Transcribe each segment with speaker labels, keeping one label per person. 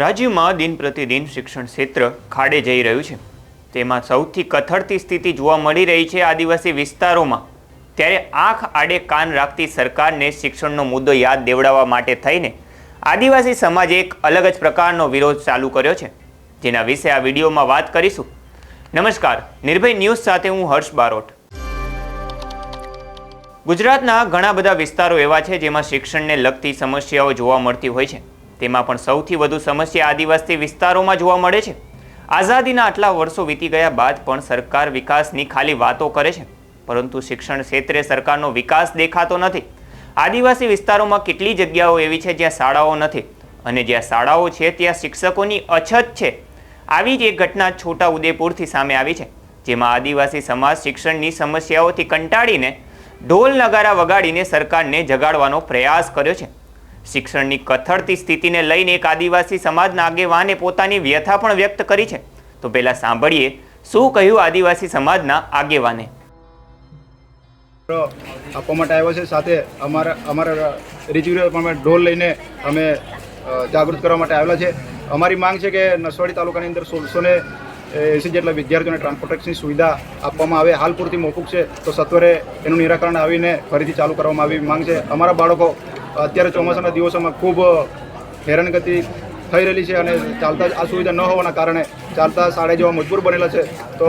Speaker 1: રાજ્યમાં દિન પ્રતિદિન શિક્ષણ ક્ષેત્ર ખાડે જઈ રહ્યું છે. તેમાં સૌથી કથળતી સ્થિતિ જોવા મળી રહી છે આદિવાસી વિસ્તારોમાં. ત્યારે આંખ આડે કાન રાખતી સરકારને શિક્ષણનો મુદ્દો યાદ દેવડાવવા માટે થઈને આદિવાસી સમાજે એક અલગ જ પ્રકારનો વિરોધ ચાલુ કર્યો છે. જેના વિશે આ વિડીયોમાં વાત કરીશું. નમસ્કાર, નિર્ભય ન્યૂઝ સાથે હું હર્ષ બારોટ. ગુજરાતના ઘણા બધા વિસ્તારો એવા છે જેમાં શિક્ષણને લગતી સમસ્યાઓ જોવા મળતી હોય છે. તેમાં પણ સૌથી વધુ સમસ્યા આદિવાસી વિસ્તારોમાં જોવા મળે છે. આઝાદીના આટલા વર્ષો વીતી ગયા બાદ પણ સરકાર વિકાસની ખાલી વાતો કરે છે, પરંતુ શિક્ષણ ક્ષેત્રે સરકારનો વિકાસ દેખાતો નથી. આદિવાસી વિસ્તારોમાં કેટલી જગ્યાઓ એવી છે જ્યાં શાળાઓ નથી અને જ્યાં શાળાઓ છે ત્યાં શિક્ષકોની અછત છે. આવી જ એક ઘટના છોટા ઉદેપુરથી સામે આવી છે, જેમાં આદિવાસી સમાજ શિક્ષણની સમસ્યાઓથી કંટાળીને ઢોલ નગારા વગાડીને સરકારને જગાડવાનો પ્રયાસ કર્યો છે. શિક્ષણની કથળતી સ્થિતિને લઈને એક આદિવાસી સમાજના આગેવાને પોતાની વ્યથા પણ વ્યક્ત કરી છે. તો પહેલા સાંભળીએ, શું કહ્યું આદિવાસી સમાજના આગેવાને?
Speaker 2: આપવા માટે આવ્યો છે, સાથે અમારા અમારા રીચવીરો અમે ઢોલ લઈને અમે જાગૃત કરવા માટે આવેલા છે. અમારી માંગ છે કે નસવાડી તાલુકાની અંદર સોળસો ને એસી જેટલા વિદ્યાર્થીઓને ટ્રાન્સપોર્ટેશનની સુવિધા આપવામાં આવે. હાલ પૂરતી મોકૂફ છે, તો સત્વરે એનું નિરાકરણ આવીને ફરીથી ચાલુ કરવામાં આવી માંગ છે. અમારા બાળકો અત્યારે ચોમાસાના દિવસોમાં ખૂબ હેરાનગતિ થઈ રહેલી છે અને ચાલતા આ સુવિધા ન હોવાના કારણે ચાલતા શાળાએ જવા મજબૂર બનેલા છે, તો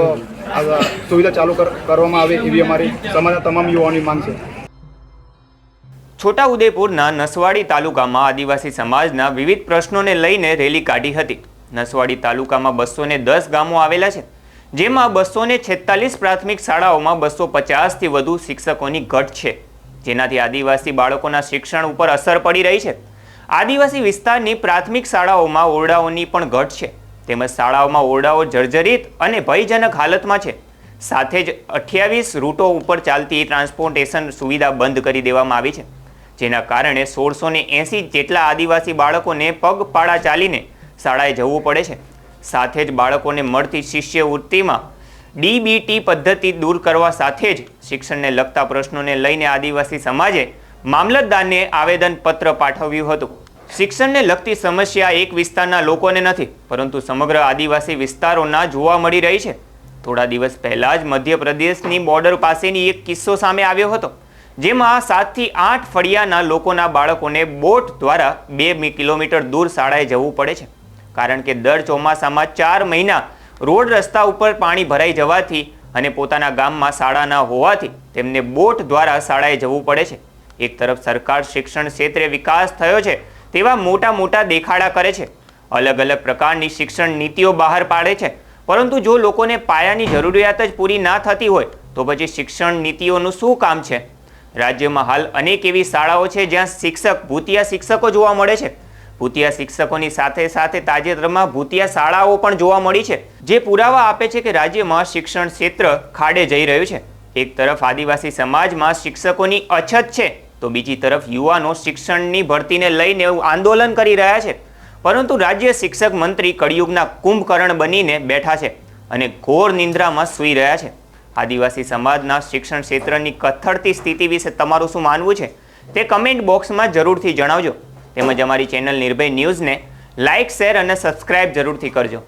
Speaker 2: આ સુવિધા ચાલુ કર- કરવામાં આવે એવી અમારી સમાજના તમામ યુવાઓની માંગ છે.
Speaker 1: છોટાઉદેપુરના નસવાડી તાલુકામાં આદિવાસી સમાજના વિવિધ પ્રશ્નોને લઈને રેલી કાઢી હતી. નસવાડી તાલુકામાં બસો દસ ગામો આવેલા છે, જેમાં બસો છેતાલીસ પ્રાથમિક શાળાઓમાં બસો પચાસથી વધુ શિક્ષકોની ઘટ છે. જેનાથી આદિવાસી બાળકોના શિક્ષણ ઉપર અસર પડી રહી છે. આદિવાસી વિસ્તારની પ્રાથમિક શાળાઓમાં ઓરડાઓની પણ ઘટ છે. તેમજ શાળાઓમાં ઓરડાઓ જર્જરિત અને ભયજનક હાલતમાં છે. સાથે જ અઠ્યાવીસ રૂટો ઉપર ચાલતી ટ્રાન્સપોર્ટેશન સુવિધા બંધ કરી દેવામાં આવી છે. જેના કારણે સોળસો ને એંસી જેટલા આદિવાસી બાળકોને પગપાળા ચાલીને શાળાએ જવું પડે છે. સાથે જ બાળકોને મળતી શિષ્યવૃત્તિમાં ડીબીટી પદ્ધતિ દૂર કરવા સાથે જ શિક્ષણને લગતા પ્રશ્નોને લઈને આદિવાસી સમાજે મામલતદારને આવેદનપત્ર પાઠવ્યું હતું. શિક્ષણને લગતી સમસ્યા એક વિસ્તારના લોકોને નથી, પરંતુ સમગ્ર આદિવાસી વિસ્તારોના જોવા મળી રહી છે. થોડા દિવસ પહેલાં જ મધ્યપ્રદેશની બોર્ડર પાસેની એક કિસ્સો સામે આવ્યો હતો, જેમાં સાતથી આઠ ફળિયાના લોકોના બાળકોને બોટ દ્વારા બે કિલોમીટર દૂર શાળાએ જવું પડે છે. કારણ કે દર ચોમાસામાં ચાર મહિના રોડ રસ્તા ઉપર પાણી ભરાઈ જવાથી અને પોતાના ગામમાં શાળા ન હોવાથી તેમને બોટ દ્વારા શાળાએ જવું પડે છે. એક તરફ સરકાર શિક્ષણ ક્ષેત્રે વિકાસ થયો છે, તેવા મોટા મોટા દેખાડા કરે છે. અલગ અલગ પ્રકારની શિક્ષણ નીતિઓ બહાર પાડે છે. પરંતુ જો લોકોને પાયાની જરૂરિયાત જ પૂરી ના થતી હોય, તો પછી શિક્ષણ નીતિઓનું શું કામ છે? રાજ્યમાં હાલ અનેક એવી શાળાઓ છે જ્યાં શિક્ષક, ભૂતિયા શિક્ષકો જોવા મળે છે. ભૂતિયા શિક્ષકોની સાથે સાથે તાજેતરમાં ભૂતિયા શાળાઓ પણ જોવા મળી છે, જે પુરાવા આપે છે કે રાજ્યમાં શિક્ષણ ક્ષેત્ર ખાડે જઈ રહ્યું છે. એક તરફ આદિવાસી સમાજમાં શિક્ષકોની અછત છે, તો બીજી તરફ યુવાનો શિક્ષણની ભરતીને લઈને આંદોલન કરી રહ્યા છે. પરંતુ રાજ્ય શિક્ષક મંત્રી કળિયુગના કુંભકર્ણ બનીને બેઠા છે અને ઘોર નિંદ્રામાં સૂઈ રહ્યા છે. આદિવાસી સમાજના શિક્ષણ ક્ષેત્રની કથળતી સ્થિતિ વિશે તમારું શું માનવું છે? તે કમેન્ટ બોક્સમાં જરૂરથી જણાવજો. તેમજ અમારી ચેનલ નિર્ભય ન્યૂઝને લાઇક શેર અને સબસ્ક્રાઇબ જરૂરથી કરજો.